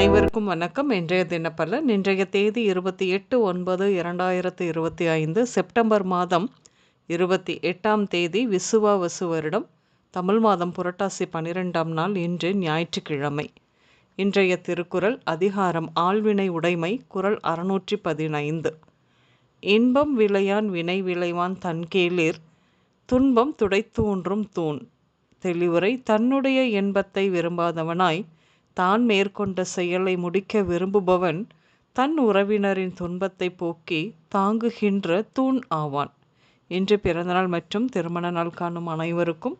அனைவருக்கும் வணக்கம். இன்றைய தினப்பலன் இன்றைய தேதி இருபத்தி எட்டு ஒன்பது இரண்டாயிரத்து இருபத்தி ஐந்து செப்டம்பர் மாதம் இருபத்தி எட்டாம் தேதி விசுவா வசு வருடம் தமிழ் மாதம் புரட்டாசி பனிரெண்டாம் நாள் இன்று ஞாயிற்றுக்கிழமை. இன்றைய திருக்குறள் அதிகாரம் ஆழ்வினை உடைமை குரல் அறுநூற்றி பதினைந்து. இன்பம் விளையான் வினை விளைவான் தன்கேளிர் துன்பம் துடைத்தூன்றும் தூண். தெளிவுரை தன்னுடைய இன்பத்தை விரும்பாதவனாய் தான் மேற்கொண்ட செயலை முடிக்க விரும்புபவன் தன் உறவினரின் துன்பத்தை போக்கி தாங்குகின்ற தூண் ஆவான். இன்று பிறந்தநாள் மற்றும் திருமண நாள் காணும் அனைவருக்கும்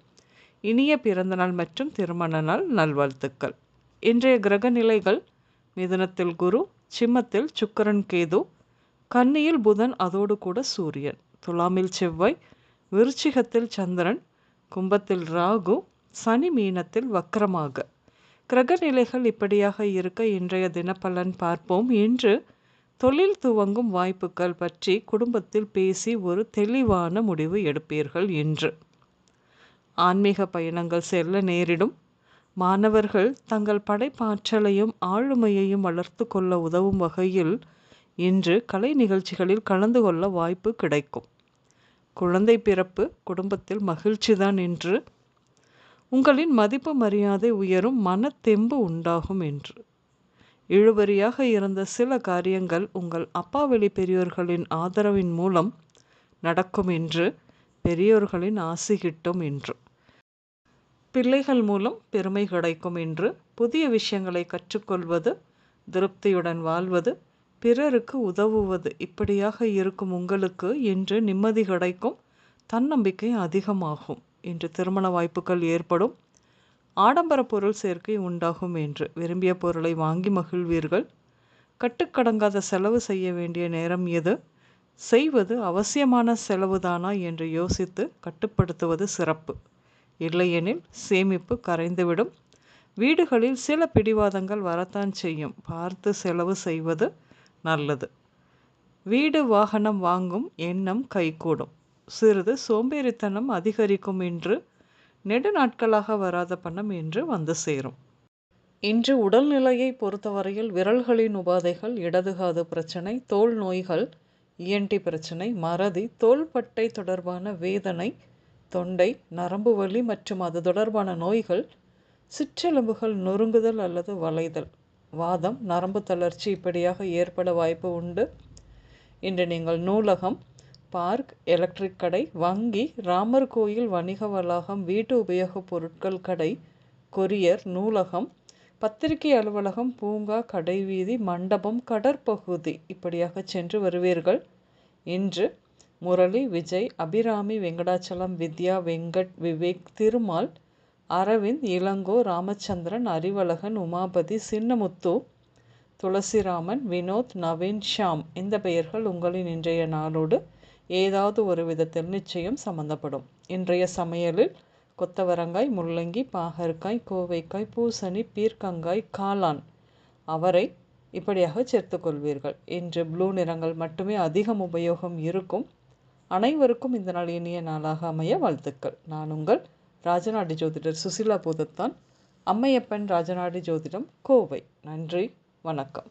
இனிய பிறந்தநாள் மற்றும் திருமண நாள் நல்வாழ்த்துக்கள். இன்றைய கிரக நிலைகள் மிதுனத்தில் குரு சிம்மத்தில் சுக்கரன் கேது கன்னியில் புதன் அதோடு கூட சூரியன். துலாமில் செவ்வாய் விருச்சிகத்தில் சந்திரன் கும்பத்தில் ராகு சனி மீனத்தில் வக்கரமாக கிரக நிலைகள் இப்படியாக இருக்க இன்றைய தினப்பலன் பார்ப்போம். இன்று தொழில் துவங்கும் வாய்ப்புகள் பற்றி குடும்பத்தில் பேசி ஒரு தெளிவான முடிவு எடுப்பீர்கள் என்று ஆன்மீக பயணங்கள் செல்ல நேரிடும். மாணவர்கள் தங்கள் படைப்பாற்றலையும் ஆளுமையையும் வளர்த்து கொள்ள உதவும் வகையில் இன்று கலை நிகழ்ச்சிகளில் கலந்து கொள்ள வாய்ப்பு கிடைக்கும். குழந்தை பிறப்பு குடும்பத்தில் மகிழ்ச்சிதான் என்று உங்களின் மதிப்பு மரியாதை உயரும் மனத்தெம்பு உண்டாகும் என்று. இழுபறியாக இருந்த சில காரியங்கள் உங்கள் அப்பாவெளி பெரியோர்களின் ஆதரவின் மூலம் நடக்கும் என்று பெரியோர்களின் ஆசி கிட்டும் என்று. பிள்ளைகள் மூலம் பெருமை கிடைக்கும் என்று புதிய விஷயங்களை கற்றுக்கொள்வது திருப்தியுடன் வாழ்வது பிறருக்கு உதவுவது இப்படியாக இருக்கும் உங்களுக்கு இன்று நிம்மதி கிடைக்கும் தன்னம்பிக்கை அதிகமாகும். இன்று திருமண வாய்ப்புகள் ஏற்படும். ஆடம்பர பொருள் சேர்க்கை உண்டாகும் என்று விரும்பிய பொருளை வாங்கி மகிழ்வீர்கள். கட்டுக்கடங்காத செலவு செய்ய வேண்டிய நேரம் எது? செய்வது அவசியமான செலவுதானா என்று யோசித்து கட்டுப்படுத்துவது சிறப்பு. இல்லையெனில் சேமிப்பு கரைந்துவிடும். வீடுகளில் சில பிடிவாதங்கள் வரத்தான் செய்யும். பார்த்து செலவு செய்வது நல்லது. வீடு வாகனம் வாங்கும் எண்ணம் கைகூடும். சிறிது சோம்பேறித்தனம் அதிகரிக்கும் என்று நெடு நாட்களாக வராத பணம் என்று வந்து சேரும். இன்று உடல்நிலையை பொறுத்தவரையில் விரல்களின் உபாதைகள் இடதுகாது பிரச்சனை தோல் நோய்கள் இஎன்டி பிரச்சனை மறதி தோள்பட்டை தொடர்பான வேதனை தொண்டை நரம்பு வலி மற்றும் அது தொடர்பான நோய்கள் சிற்றெலும்புகள் நொறுங்குதல் அல்லது வளைதல் வாதம் நரம்பு தளர்ச்சி இப்படியாக ஏற்பட வாய்ப்பு உண்டு. இன்று நீங்கள் நூலகம் பார்க் எலக்ட்ரிக் கடை வங்கி ராமர் கோயில் வணிக வளாகம் வீட்டு உபயோகப் பொருட்கள் கடை கொரியர் நூலகம் பத்திரிகை அலுவலகம் பூங்கா கடைவீதி மண்டபம் கடற்பகுதி இப்படியாக சென்று வருவீர்கள். இன்று முரளி விஜய் அபிராமி வெங்கடாச்சலம் வித்யா வெங்கட் விவேக் திருமால் அரவிந்த் இளங்கோ ராமச்சந்திரன் அறிவழகன் உமாபதி சின்னமுத்து துளசிராமன் வினோத் நவீன் ஷாம் இந்த பெயர்கள் உங்களின் இன்றைய நாளோடு ஏதாவது ஒரு விதத்தில் நிச்சயம் சம்மந்தப்படும் இன்றைய சமையலில் கொத்தவரங்காய் முள்ளங்கி பாகற்காய் கோவைக்காய் பூசணி பீர்க்கங்காய் காளான் அவரை இப்படியாக சேர்த்துக்கொள்வீர்கள் இன்று ப்ளூ நிறங்கள் மட்டுமே அதிகம் உபயோகம் இருக்கும். அனைவருக்கும் இந்த நாள் இனிய நாளாக அமைய வாழ்த்துக்கள். நான் உங்கள் ராஜநாடி ஜோதிடர் சுசிலா பூதத்தான். அம்மையப்பன் ராஜநாடி ஜோதிடம் கோவை. நன்றி. வணக்கம்.